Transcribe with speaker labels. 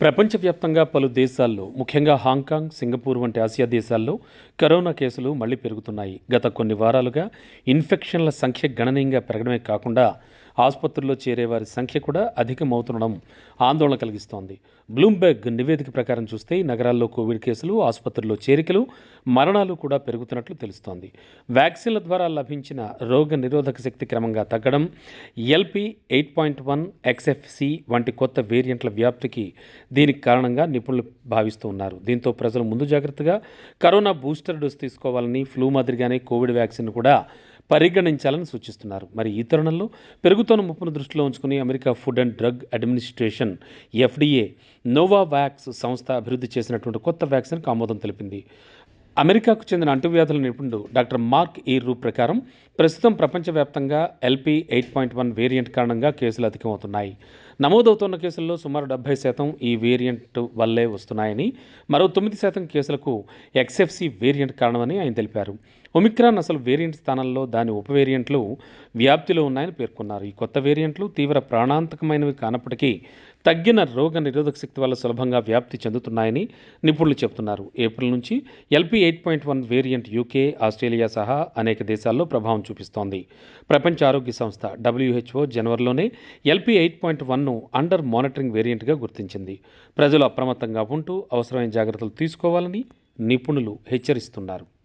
Speaker 1: ప్రపంచవ్యాప్తంగా పలు దేశాల్లో ముఖ్యంగా హాంకాంగ్ సింగపూర్ వంటి ఆసియా దేశాల్లో కరోనా కేసులు మళ్ళీ పెరుగుతున్నాయి. గత కొన్ని వారాలుగా ఇన్ఫెక్షన్ల సంఖ్య గణనీయంగా పెరగడమే కాకుండా ఆసుపత్రుల్లో చేరే వారి సంఖ్య కూడా అధికమవుతుండడం ఆందోళన కలిగిస్తోంది. బ్లూంబెర్గ్ నివేదిక ప్రకారం చూస్తే నగరాల్లో కోవిడ్ కేసులు ఆసుపత్రుల్లో చేరికలు మరణాలు కూడా పెరుగుతున్నట్లు తెలుస్తోంది. వ్యాక్సిన్ల ద్వారా లభించిన రోగ నిరోధక శక్తి క్రమంగా తగ్గడం LP eight point one XFC వంటి కొత్త వేరియంట్ల వ్యాప్తికి దీనికి కారణంగా నిపుణులు భావిస్తూ ఉన్నారు. దీంతో ప్రజలు ముందు జాగ్రత్తగా కరోనా బూస్టర్ డోస్ తీసుకోవాలని ఫ్లూ మాదిరిగానే కోవిడ్ వ్యాక్సిన్ కూడా పరిగణించాలని సూచిస్తున్నారు. మరి ఈ తరుణంలో పెరుగుతున్న ముప్పును దృష్టిలో ఉంచుకుని America food and drug administration FDA Novavax సంస్థ అభివృద్ధి చేసినటువంటి కొత్త వ్యాక్సిన్కు ఆమోదం తెలిపింది. అమెరికాకు చెందిన అంటువ్యాధుల నిపుణుడు డాక్టర్ మార్క్ ఈ రూ ప్రకారం ప్రస్తుతం ప్రపంచవ్యాప్తంగా LP eight point one variant కారణంగా కేసులు అధికమవుతున్నాయి. నమోదవుతున్న కేసుల్లో సుమారు డెబ్బై శాతం ఈ వేరియంట్ వల్లే వస్తున్నాయని మరో తొమ్మిది శాతం కేసులకు ఎక్స్ఎఫ్సి వేరియంట్ కారణమని ఆయన తెలిపారు. ఒమిక్రాన్ అసలు వేరియంట్ స్థానంలో దాని ఉప వేరియంట్లు వ్యాప్తిలో ఉన్నాయని పేర్కొన్నారు. ఈ కొత్త వేరియంట్లు తీవ్ర ప్రాణాంతకమైనవి కానప్పటికీ తగ్గిన రోగ నిరోధక శక్తి వల్ల సులభంగా వ్యాప్తి చెందుతున్నాయని నిపుణులు చెబుతున్నారు. ఏప్రిల్ నుంచి LP eight point one variant UK Australia సహా అనేక దేశాల్లో ప్రభావం చూపిస్తోంది. ప్రపంచ ఆరోగ్య సంస్థ డబ్ల్యూహెచ్ఓ జనవరిలోనే ఎల్పి ఎయిట్ పాయింట్ వన్ను అండర్ మానిటరింగ్ వేరియంట్గా గుర్తించింది. ప్రజలు అప్రమత్తంగా ఉంటూ అవసరమైన జాగ్రత్తలు తీసుకోవాలని నిపుణులు హెచ్చరిస్తున్నారు.